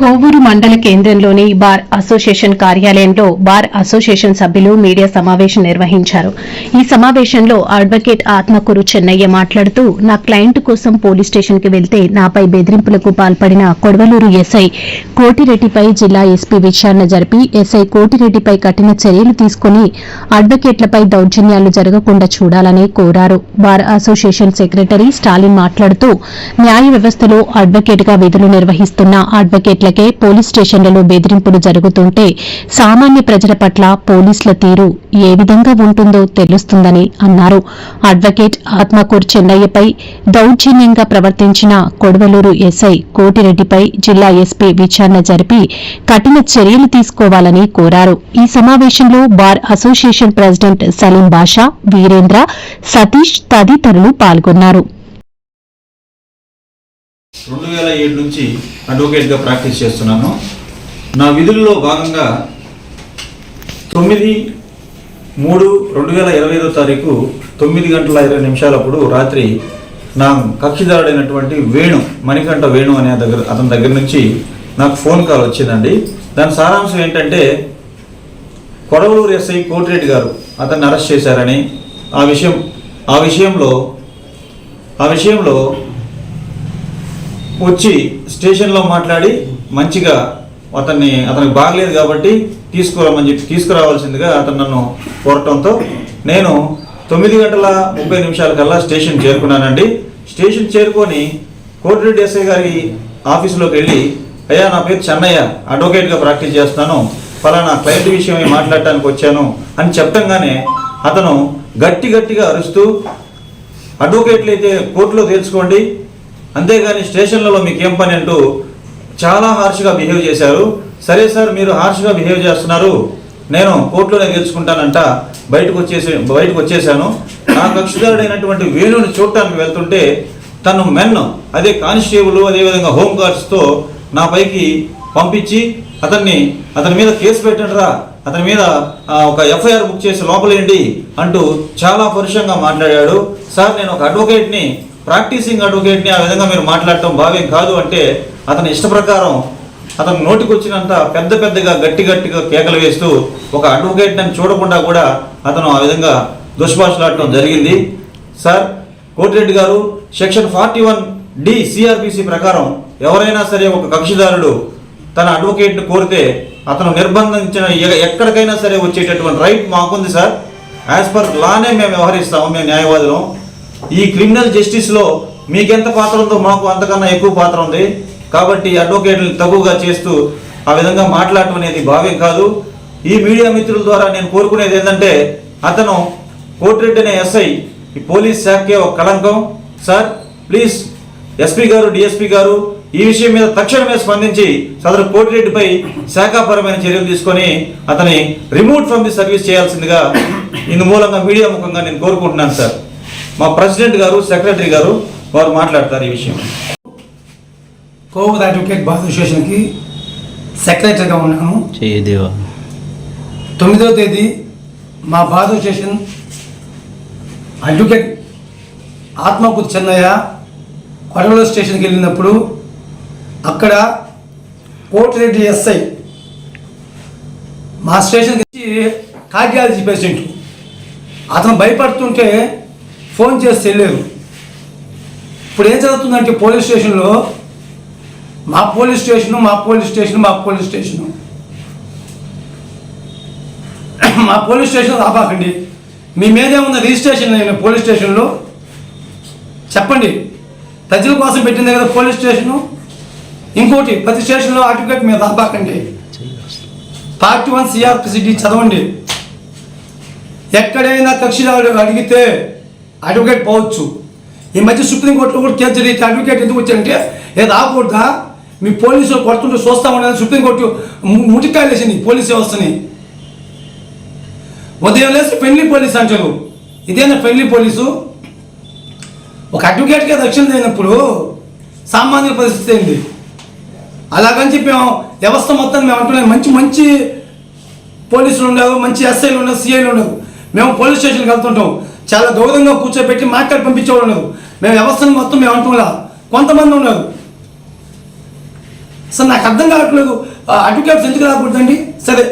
కోవూరు మండల కేంద్రంలోని bar association కార్యాలయంలో బార్ అసోసియేషన్ సభ్యులు మీడియా సమావేశం నిర్వహించారు. ఈ సమావేశంలో అడ్వకేట్ ఆత్మకూరు చెన్నయ్య మాట్లాడుతూ నా క్లయింట్ కోసం పోలీస్ స్టేషన్కి వెళ్తే నాపై బెదిరింపులకు పాల్పడిన కొడవలూరు ఎస్ఐ కోటిరెడ్డిపై జిల్లా ఎస్పీ విచారణ జరిపి ఎస్ఐ కోటిరెడ్డిపై కఠిన చర్యలు తీసుకుని అడ్వకేట్లపై దౌర్జన్యాలు జరగకుండా చూడాలని కోరారు. బార్ అసోసియేషన్ సెక్రటరీ స్టాలిన్ మాట్లాడుతూ న్యాయ వ్యవస్థలో అడ్వకేట్గా విధులు నిర్వహిస్తున్న అడ్వకేట్లకే పోలీస్ స్టేషన్లలో బెదిరింపులు జరుగుతుంటే సామాన్య ప్రజల పట్ల పోలీసుల తీరు ఏ విధంగా ఉంటుందో తెలుస్తుందని అన్నారు. అడ్వకేట్ ఆత్మకూర్ చెన్నయ్యపై దౌర్జన్యంగా ప్రవర్తించిన కొడవలూరు ఎస్ఐ కోటిరెడ్డిపై జిల్లా ఎస్పీ విచారణ జరిపి కఠిన చర్యలు తీసుకోవాలని కోరారు. ఈ సమావేశంలో bar association president Saleem Basha Veerendra Satish తదితరులు పాల్గొన్నారు. రెండు వేల ఏడు నుంచి అడ్వకేట్గా ప్రాక్టీస్ చేస్తున్నాను. నా విధుల్లో భాగంగా తొమ్మిది మూడు రెండు వేల ఇరవై ఐదో తారీఖు తొమ్మిది గంటల ఇరవై నిమిషాలప్పుడు రాత్రి నా కక్షిదారుడైనటువంటి వేణు మణికంఠ వేణు అనే దగ్గర అతని దగ్గర నుంచి నాకు ఫోన్ కాల్ వచ్చిందండి. దాని సారాంశం ఏంటంటే కొడవలూరు ఎస్ఐ కోటిరెడ్డి గారు అతన్ని అరెస్ట్ చేశారని ఆ విషయం ఆ విషయంలో ఆ విషయంలో వచ్చి స్టేషన్లో మాట్లాడి మంచిగా అతన్ని అతనికి బాగలేదు కాబట్టి తీసుకురామని చెప్పి తీసుకురావాల్సిందిగా అతను నన్ను కోరటంతో నేను తొమ్మిది గంటల ముప్పై నిమిషాలకల్లా స్టేషన్ చేరుకున్నానండి. స్టేషన్ చేరుకొని కోటిరెడ్డి ఎస్ఐ గారి ఆఫీసులోకి వెళ్ళి అయ్యా నా పేరు చెన్నయ్య అడ్వకేట్గా ప్రాక్టీస్ చేస్తాను ఫలానా క్లయింట్ విషయమై మాట్లాడటానికి వచ్చాను అని చెప్పంగానే అతను గట్టి గట్టిగా అరుస్తూ అడ్వకేట్లు అయితే కోర్టులో తేల్చుకోండి అంతేగాని స్టేషన్లలో మీకు ఏం పని అంటూ చాలా హార్ష్గా బిహేవ్ చేశారు. సరే సార్ మీరు హార్ష్గా బిహేవ్ చేస్తున్నారు. నేను కోర్టులోనే గెలుచుకుంటానంట బయటకు వచ్చేసి బయటకు వచ్చేసాను నా కక్షిదారుడైనటువంటి వేణుని చూడటానికి వెళ్తుంటే తను మెన్ అదే కానిస్టేబుల్ అదేవిధంగా హోంగార్డ్స్తో నా పైకి పంపించి అతన్ని అతని మీద కేసు పెట్టండిరా అతని మీద ఒక ఎఫ్ఐఆర్ బుక్ చేసి లోపలేండి అంటూ చాలా పరుషంగా మాట్లాడాడు. సార్ నేను ఒక అడ్వకేట్ని ప్రాక్టీసింగ్ అడ్వకేట్ని ఆ విధంగా మీరు మాట్లాడటం భావ్యం కాదు అంటే అతని ఇష్ట ప్రకారం అతను నోటికొచ్చినంత పెద్ద పెద్దగా గట్టి గట్టిగా కేకలు వేస్తూ ఒక అడ్వకేట్ అని చూడకుండా కూడా అతను ఆ విధంగా దుష్భాషలాడటం జరిగింది. Sir Kotireddy garu section forty one D CRPC ప్రకారం ఎవరైనా సరే ఒక కక్షిదారుడు తన అడ్వకేట్ని కోరితే అతను నిర్బంధించిన ఎక్కడికైనా సరే వచ్చేటటువంటి రైట్ మాకుంది సార్. యాజ్ పర్ లానే మేము వ్యవహరిస్తాము మేము న్యాయవాదులం. ఈ క్రిమినల్ జస్టిస్లో మీకెంత పాత్ర ఉందో మాకు అంతకన్నా ఎక్కువ పాత్ర ఉంది. కాబట్టి అడ్వకేట్ని తక్కువగా చేస్తూ ఆ విధంగా మాట్లాడటం అనేది భావ్యం కాదు. ఈ మీడియా మిత్రుల ద్వారా నేను కోరుకునేది ఏంటంటే అతను కోటిరెడ్డి అనే ఎస్ఐ ఈ పోలీస్ శాఖకే ఒక కళంకం. Sir please SP garu DSP garu ఈ విషయం మీద తక్షణమే స్పందించి సదరు కోటిరెడ్డిపై శాఖాపరమైన చర్యలు తీసుకొని అతని రిమూవ్ ఫ్రమ్ ది సర్వీస్ చేయాల్సిందిగా ఇందు మూలంగా మీడియా ముఖంగా నేను కోరుకుంటున్నాను సార్. మా ప్రెసిడెంట్ గారు సెక్రటరీ గారు వారు మాట్లాడతారు ఈ విషయం. కోవూర్ అడ్వకేట్ బార్ అసోసియేషన్కి సెక్రటరీగా ఉన్నాను. చేయదేవా తొమ్మిదవ తేదీ మా bar association advocate Atmakur Chennaiah కొడవల స్టేషన్కి వెళ్ళినప్పుడు అక్కడ కోటిరెడ్డి ఎస్ఐ మా స్టేషన్కి వచ్చి కార్డియాలజీ పేషెంట్ అతను భయపడుతుంటే ఫోన్ చేసి వెళ్ళారు ఇప్పుడు ఏం జరుగుతుందంటే పోలీస్ స్టేషన్లో మా పోలీస్ స్టేషను మా పోలీస్ స్టేషన్ మా పోలీస్ స్టేషను. మా పోలీస్ స్టేషన్ రాబాకండి మీ మీదే ఉన్న రిజిస్ట్రేషన్ అయిన పోలీస్ స్టేషన్లో. చెప్పండి. ప్రజల కోసం పెట్టింది కదా పోలీస్ స్టేషను. ఇంకోటి ప్రతి స్టేషన్లో అడ్వకేట్ మీద రాబాకండి పార్టీ వన్ సిఆర్పిసిడి చదవండి. ఎక్కడైనా కక్షిదారుడు అడిగితే అడ్వకేట్ పోవచ్చు. ఈ మధ్య సుప్రీంకోర్టులో కూడా కేసు జరిగితే అడ్వకేట్ ఎందుకు వచ్చారంటే ఏది ఆకూడదా మీ పోలీసులు కొడుతుంటే చూస్తా ఉండదని సుప్రీంకోర్టు ము- ముటికాయలు వేసింది పోలీస్ వ్యవస్థని. ఉదయం లేసి ఫ్రెండ్లీ పోలీస్ అంటారు. ఇదేనా ఫ్రెండ్లీ పోలీసు? ఒక అడ్వకేట్గా రక్షణ లేనప్పుడు సామాన్య పరిస్థితి ఏంటి అలాగని చెప్పి మేము వ్యవస్థ మొత్తం మేము అంటున్నాం. మంచి మంచి పోలీసులు ఉండవు మంచి ఎస్ఐలు ఉండవు సిఐలు ఉండవు. మేము పోలీస్ స్టేషన్కి వెళ్తుంటాం. చాలా గౌరవంగా కూర్చోబెట్టి మాట్లాడి పంపించేవాళ్ళు ఉన్నారు. మేము వ్యవస్థను మొత్తం మేము అంటున్నా. కొంతమంది ఉన్నారు. అసలు నాకు అర్థం కావట్లేదు. అడ్వకేట్స్ ఎందుకు రాకూడదండి? సరే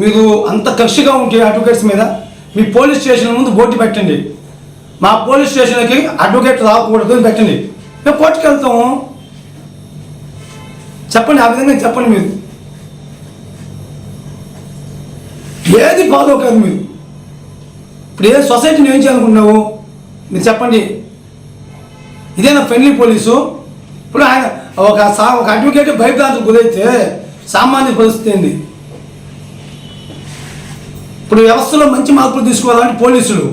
మీరు అంత కక్షగా ఉంటే అడ్వకేట్స్ మీద మీ పోలీస్ స్టేషన్ ముందు బోర్డు పెట్టండి. మా పోలీస్ స్టేషన్కి అడ్వకేట్ రాకూడదు అని పెట్టండి. మేము కోర్టుకి వెళ్తాము చెప్పండి ఆ విధంగా చెప్పండి మీరు. ఏది ఫాలో కాదు మీరు. ఇప్పుడు ఏ సొసైటీని ఏం చేయాలనుకున్నావు మీరు చెప్పండి. ఇదేనా ఫ్రెండ్లీ పోలీసు. ఇప్పుడు ఆయన ఒక సా ఒక అడ్వకేట్ భయభ్రాంతులు గురైతే సామాన్య పరిస్థితి ఏంది? ఇప్పుడు వ్యవస్థలో మంచి మార్పులు తీసుకోవాలంటే పోలీసులు.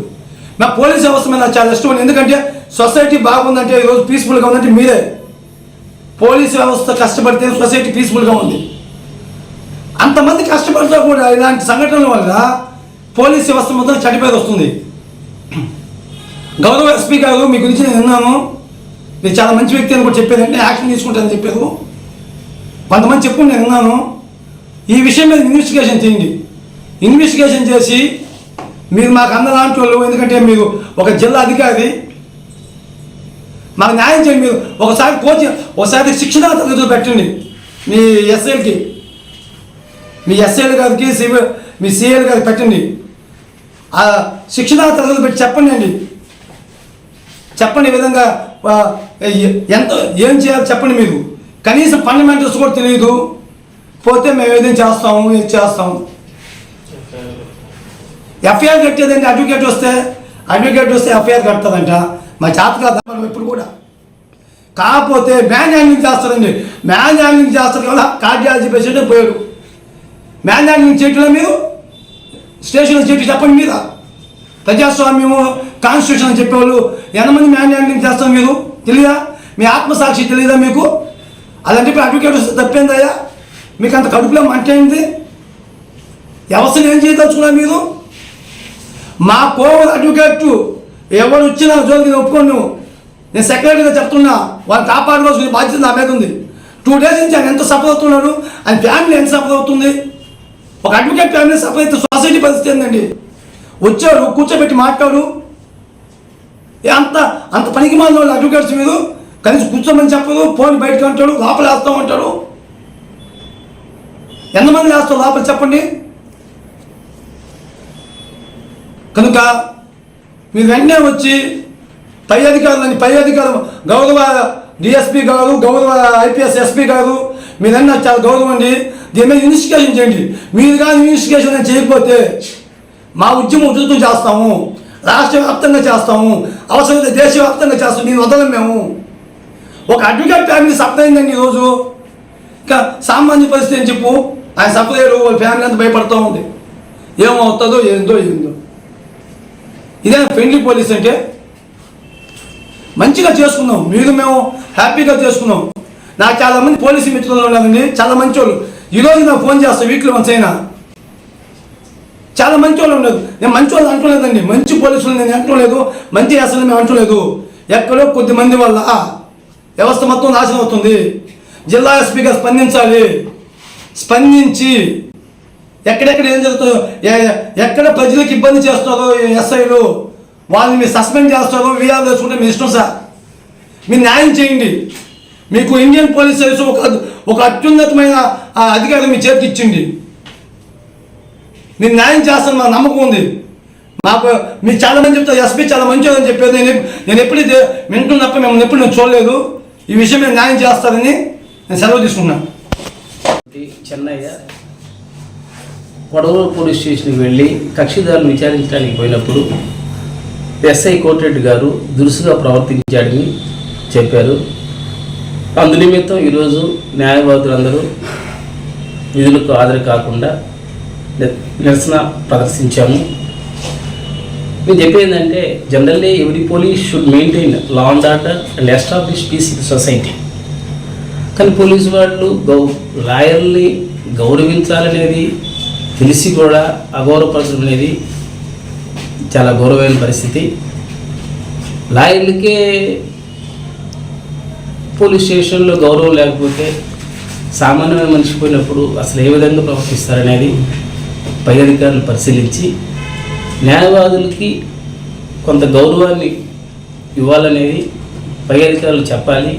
నా పోలీస్ వ్యవస్థ మీద చాలా ఇష్టం ఉంది. ఎందుకంటే సొసైటీ బాగుందంటే ఈరోజు పీస్ఫుల్గా ఉందంటే మీరే. పోలీస్ వ్యవస్థ కష్టపడితే సొసైటీ పీస్ఫుల్గా ఉంది. అంతమంది కష్టపడితే కూడా ఇలాంటి సంఘటనల వల్ల పోలీస్ వ్యవస్థ మొత్తం చెడిపోయి వస్తుంది. గౌరవ ఎస్పీ గారు మీ గురించి నేను విన్నాను. మీరు చాలా మంచి వ్యక్తి అని కూడా చెప్పారంటే యాక్షన్ తీసుకుంటారని చెప్పారు కొంతమంది చెప్పు నేను విన్నాను. ఈ విషయం మీద ఇన్వెస్టిగేషన్ చేయండి. ఇన్వెస్టిగేషన్ చేసి మీరు మాకు అందలాంటి వాళ్ళు ఎందుకంటే మీరు ఒక జిల్లా అధికారి. మాకు న్యాయం చేయండి. మీరు ఒకసారి కోచ్ ఒకసారి శిక్షణ తరగతులు పెట్టండి. మీ ఎస్ఐలకి మీ ఎస్ఐల గారికి సివి మీ సిఐలు గారికి పెట్టండి. ఆ శిక్షణ తరగతులు పెట్టి చెప్పండి అండి. చెప్పండి ఈ విధంగా ఎంత ఏం చేయాలో చెప్పండి మీరు కనీసం ఫండమెంటల్స్ కూడా తెలియదు పోతే మేము ఏదైనా చేస్తాము ఏం చేస్తాము. ఎఫ్ఐఆర్ కట్టేదండి అడ్వకేట్ వస్తే అడ్వకేట్ వస్తే ఎఫ్ఐఆర్ కడతారంట మా చేత మనం ఇప్పుడు కూడా. కాకపోతే మ్యాన్ హ్యాండ్లింగ్ చేస్తారండి మ్యాన్ హ్యాండ్లింగ్ చేస్తారు కదా కార్డియాలజీ పేషెంట్ పోయాడు. మ్యాన్ హ్యాండ్లింగ్ చేయటంలో మీరు? స్టేషన్లో చెప్పి చెప్పండి మీద. ప్రజాస్వామ్యము కాన్స్టిట్యూషన్ అని చెప్పేవాళ్ళు ఎంతమంది మ్యాన్ హ్యాండ్లింగ్ చేస్తాం మీరు? తెలియదా మీ ఆత్మసాక్షి తెలియదా మీకు? అదంటే అడ్వకేట్ వస్తే తప్పేందయ్యా? మీకు అంత కడుపులో మంటైంది ఏంటి వ్యవస్థను ఏం చేయదలుచుకున్నా మీరు? మా కోవర్ అడ్వకేట్ ఎవరు వచ్చినా జోలికి నేను ఒప్పుకోను. నువ్వు నేను సెక్రటరీగా చెప్తున్నా. వాళ్ళు కాపాడుకోవాల్సిన బాధ్యత నా మీద ఉంది. టూ డేస్ నుంచి ఆయన ఎంత సఫర్ అవుతున్నాడు ఆయన ఫ్యామిలీ ఎంత సఫర్ అవుతుంది ఒక అడ్వకేట్ ఫ్యామిలీ సఫర్ అయితే సొసైటీ పరిస్థితి ఏందండి? వచ్చారు కూర్చోబెట్టి మాట్లాడు. అంత అంత పనికి మాలిన వాళ్ళు అడ్వకేట్స్ మీరు కనీసం కూర్చోమని చెప్పదు ఫోన్ బయటకు అంటాడు లోపల వేస్తాం అంటాడు. ఎంతమంది వేస్తావు లోపల చెప్పండి? కనుక మీరు వెంటనే వచ్చి పై అధికారులని పై అధికారులు గౌరవ డిఎస్పీ గారు గౌరవ ఐపీఎస్ ఎస్పీ గారు మీరన్నా చాలా గౌరవం అండి దీని మీద ఇన్వెస్టిగేషన్ చేయండి. మీరు కానీ ఇన్వెస్టిగేషన్ చేయకపోతే మా ఉద్యమం ఉధృతం చేస్తాము. రాష్ట్ర వ్యాప్తంగా చేస్తాము. అవసరమైతే దేశవ్యాప్తంగా చేస్తాము. మీరు వదలం మేము. ఒక అడ్వకేట్ ఫ్యామిలీ సప్లైందండి ఈరోజు? ఇంకా సామాన్య పరిస్థితి అని చెప్పు? ఆయన సఫర్ వాళ్ళ ఫ్యామిలీ అంతా భయపడుతూ ఉంది. ఏమవుతుందో ఏందో ఏందో. ఇదే ఫ్రెండ్లీ పోలీస్ అంటే మంచిగా చేసుకున్నాం. మీరు మేము హ్యాపీగా చేసుకున్నాం. నాకు చాలామంది పోలీసు మిత్రులు ఉన్నారండి చాలా మంచి వాళ్ళు ఈరోజు నాకు ఫోన్ చేస్తాను వీక్లీ వన్స్ అయినా చాలా మంచి వాళ్ళు ఉండదు నేను మంచి వాళ్ళు అంటలేదండి. మంచి పోలీసులు నేను అంటలేదు. మంచి అసలు మేము అంటలేదు. ఎక్కడో కొద్ది మంది వల్ల వ్యవస్థ మొత్తం నాశనం అవుతుంది. జిల్లా ఎస్పీగా స్పందించాలి. స్పందించి ఎక్కడెక్కడ ఏం జరుగుతుందో ఎక్కడ ప్రజలకు ఇబ్బంది చేస్తారో ఎస్ఐలు వాళ్ళని మీరు సస్పెండ్ చేస్తారో వీఆర్ చేసుకుంటే మీ ఇష్టం సార్. మీరు న్యాయం చేయండి. మీకు ఇండియన్ పోలీస్ సర్వీస్ ఒక ఒక అత్యున్నతమైన ఆ, అధికారం మీ చేతికి ఇచ్చింది. మీరు న్యాయం చేస్తాను మా నమ్మకం ఉంది. మాకు మీరు చాలా మంది చెప్తారు ఎస్పీ చాలా మంచిది అని చెప్పేది నేను నేను ఎప్పుడు వింటున్న తప్ప మిమ్మల్ని ఎప్పుడు నేను చూడలేదు. ఈ విషయం నేను న్యాయం చేస్తారని నేను సెలవు తీసుకున్నాను చెన్నయ్య కొడవలూరు పోలీస్ స్టేషన్కి వెళ్ళి కక్షిదారులు విచారించడానికి పోయినప్పుడు ఎస్ఐ కోటిరెడ్డి గారు దురుసుగా ప్రవర్తించాడని చెప్పారు. అందు నిమిత్తం ఈరోజు న్యాయవాదులందరూ విధులకు హాజరు కాకుండా నిరసన ప్రదర్శించాము. నేను చెప్పేందంటే generally every police should maintain law and order and establish peace in society. కానీ పోలీసు వాళ్ళు గౌ లాయర్ని గౌరవించాలనేది తెలిసి కూడా అగౌరవపరచడం అనేది చాలా గౌరవమైన పరిస్థితి. లాయర్లకే పోలీస్ స్టేషన్లో గౌరవం లేకపోతే సామాన్యమైన మనిషి పోయినప్పుడు అసలు ఏ విధంగా ప్రవర్తిస్తారనేది పై అధికారులు పరిశీలించి న్యాయవాదులకి కొంత గౌరవాన్ని ఇవ్వాలనేది పై అధికారులు చెప్పాలి.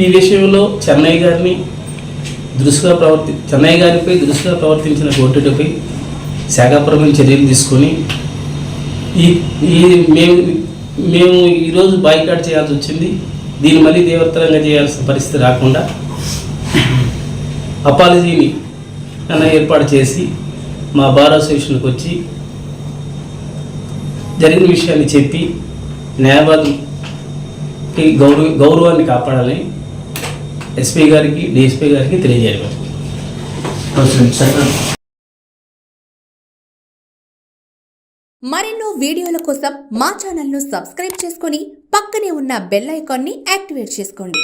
ఈ విషయంలో చెన్నై గారిని దురుసుగా ప్రవర్తి చెన్నయ్య గారిపై దురుసుగా ప్రవర్తించిన కోర్టుపై శాఖాపరమైన చర్యలు తీసుకొని ఈ ఈ మేము మేము ఈరోజు బాయ్కాట్ చేయాల్సి వచ్చింది. దీన్ని మళ్ళీ తీవ్రతరంగా చేయాల్సిన పరిస్థితి రాకుండా అపాలజీని అన్న ఏర్పాటు చేసి మా బార్ అసోసియేషన్కి వచ్చి జరిగిన విషయాన్ని చెప్పి న్యాయవాదుకి గౌరవ గౌరవాన్ని కాపాడాలని ఎస్పీ గారికి డిఎస్పీ గారికి తెలియజేయడం. మరెన్నో వీడియోల కోసం మా ఛానల్ను సబ్స్క్రైబ్ చేసుకొని పక్కనే ఉన్న బెల్ ఐకాన్ని యాక్టివేట్ చేసుకోండి.